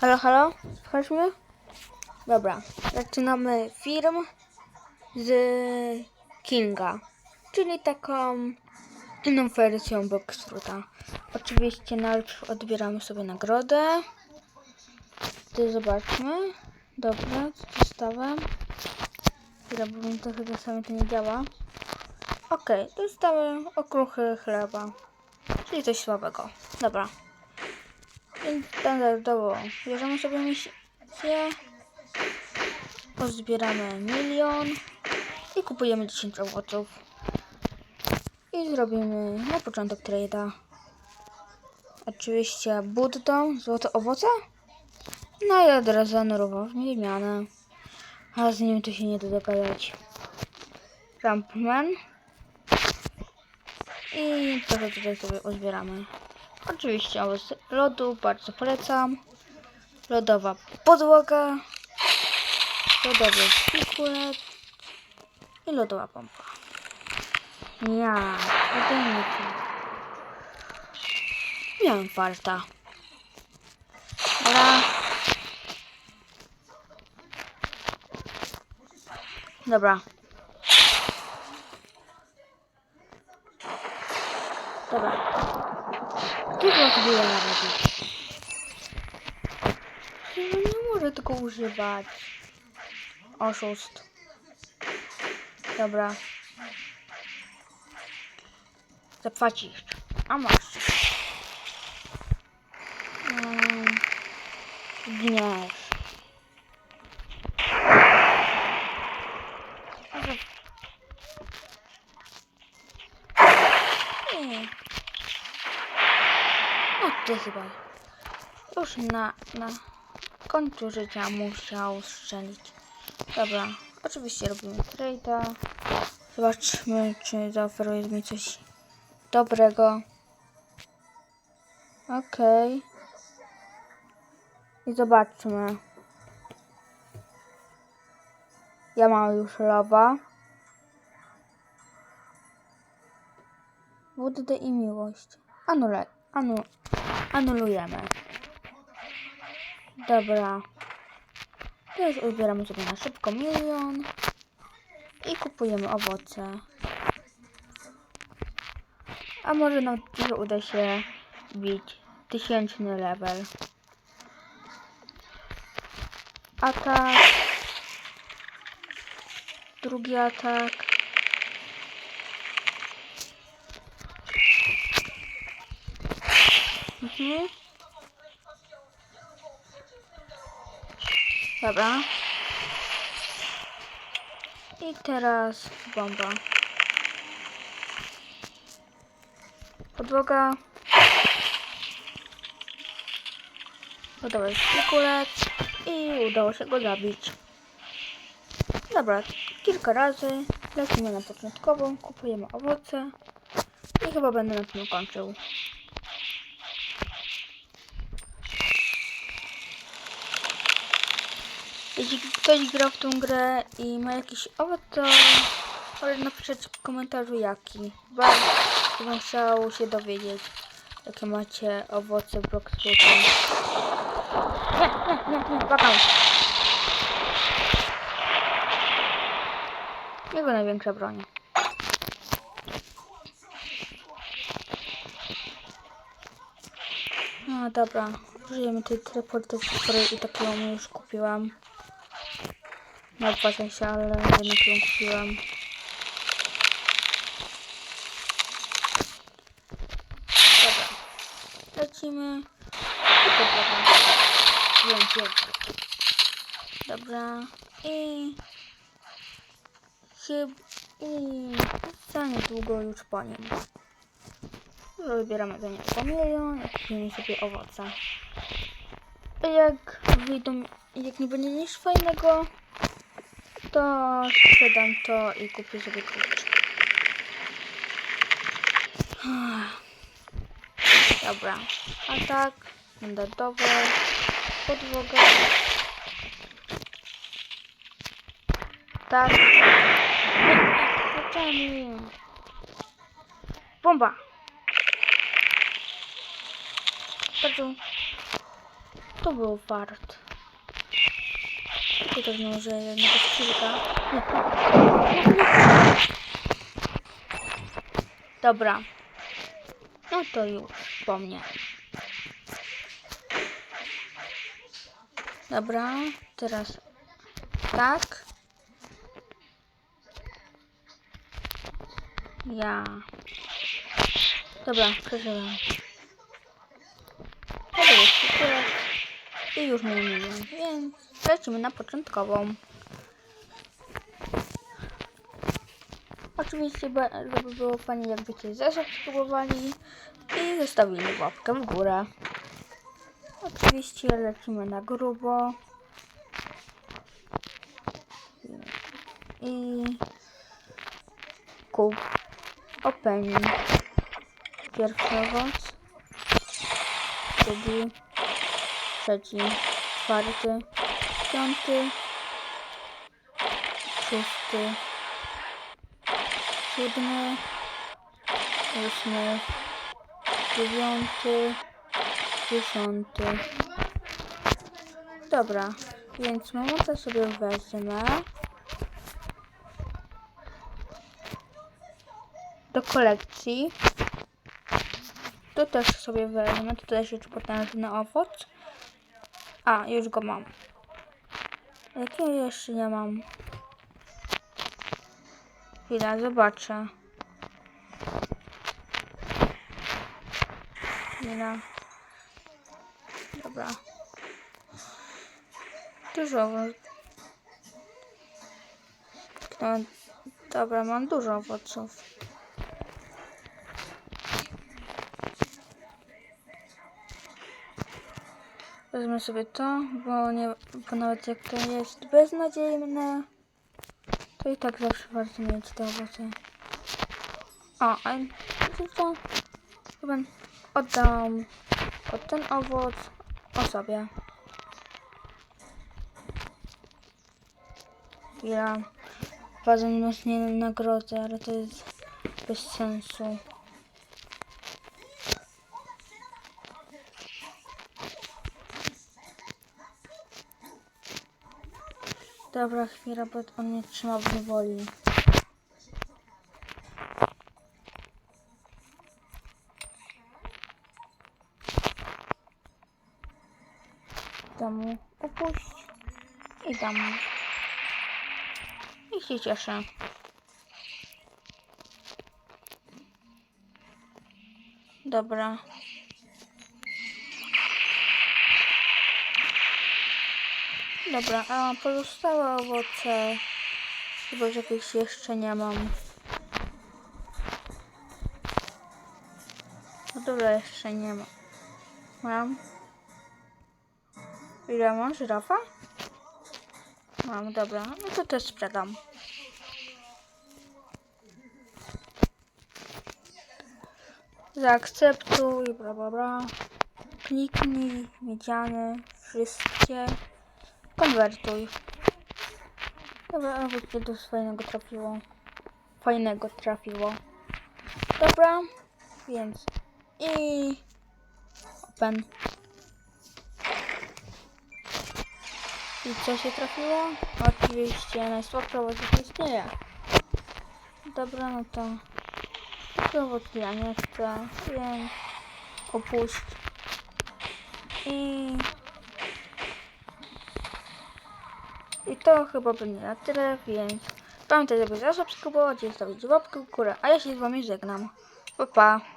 Halo, halo? Mnie? Dobra, zaczynamy film z Kinga, czyli taką inną wersją Boxfruta. Oczywiście najpierw odbieramy sobie nagrodę. To zobaczmy. Dobra, dostałem? Chwila, bo mi to chyba sami to nie działa. Okej, dostałem okruchy chleba. Czyli coś słabego. Dobra. Więc standardowo bierzemy sobie misję, pozbieramy milion i kupujemy 10 owoców. I zrobimy na początek trade'a. Oczywiście buddą, złote owoce. No i od razu anulował wymianę. A z nim to się nie da dogadać. Rampman. I trochę tutaj sobie uzbieramy. Oczywiście owoc lodu, bardzo polecam. Lodowa podłoga. Lodowy pikulet. I lodowa pompa. Ja, ode mnie. Miałem farta. Dobra. Dobra. Dobra. Dużo próbuję narobić. No nie może tego używać. Oszust. Dobra. Zapłacisz. A masz. Mm. Chyba. Już na, na końcu życia musiał strzelić. Dobra, oczywiście robimy trade'a. Zobaczmy, czy zaoferuje mi coś dobrego. Okej. I zobaczmy. Ja mam już lowa. Wódę i miłość. Anule, anu, anulujemy. Dobra. Teraz ubieramy sobie na szybko milion. I kupujemy owoce. A może nam też uda się bić tysięczny level. Atak. Drugi atak. Dobra. I teraz bomba. Podłoga. Gotowy pikulet. I udało się go zabić. Dobra, kilka razy. Lecimy na początkową, kupujemy owoce. I chyba będę na tym kończył. Jeśli ktoś gra w tą grę i ma jakiś owoc, to może napisać w komentarzu jaki. Bardzo bym chciał się dowiedzieć, jakie macie owoce Bloxfruita. Nie, nie, nie, nie, bakał. Jego największa broń. No dobra, użyjemy tej teleportacji, której i tak ją już kupiłam. Nie opłaca się, ale jednak ją kupiłam. Dobra. Lecimy. Wiem, wiem. Dobra. I... Chyb... I... Za niedługo już po nim. Wybieramy za niego milion i kupimy sobie owoce. Jak wyjdą, jak nie będzie nic fajnego, to sprzedam to i kupię sobie klucz. Dobra, atak, standardowy, podłoga. Tak. Bomba! Bardzo to był fart. Też może jednego skrzynka. Dobra. No to już po mnie. Dobra, teraz tak. Ja. Dobra, przeżyłem. I już nie milion, więc lecimy na początkową. Oczywiście, żeby było fajnie, jakbyście zasubskrybowali i zostawili łapkę w górę. Oczywiście lecimy na grubo. I kup opening. Pierwszy owoc, drugi, trzeci, czwarty, piąty, szósty, siódmy, ósmy, dziewiąty, dziesiąty. Dobra, więc mamota sobie wezmę. Do kolekcji. To też sobie wezmę. To też jest potężny owoc. A, już go mam. Jakiego jeszcze nie mam? Chwila, zobaczę. Chwila. Dobra. Dużo. No, dobra, mam dużo owoców. Wezmę sobie to, bo, nie, bo nawet jak to jest beznadziejne, to i tak zawsze warto mieć te owoce. O, a wiecie co? Chyba oddam od ten owoc osobie. Ja bardzo mocnie nagrodzę, ale to jest bez sensu. Dobra, chwila, bo on mnie trzyma w niewoli. Dam opuść i dam. I się cieszę. Dobra. Dobra, a pozostałe owoce chyba że jeszcze nie mam. No dobra, jeszcze nie mam. Mam. Ile mam? Żyrafa? Mam, dobra. No to też sprzedam. Zaakceptuj, bla bla bla. Kliknij, miedziany, wszystkie. Konwertuj. Dobra, nawet się do fajnego trafiło. Fajnego trafiło. Dobra, więc i open. I co się trafiło? Oczywiście najsłabsza jaki istnieje. Dobra, no to owoc ja nie chcę, więc opuść. I I to chyba będzie na tyle, więc pamiętajcie, żeby zasubskrybować zostawić łapkę w górę, a ja się z wami żegnam. Pa, pa.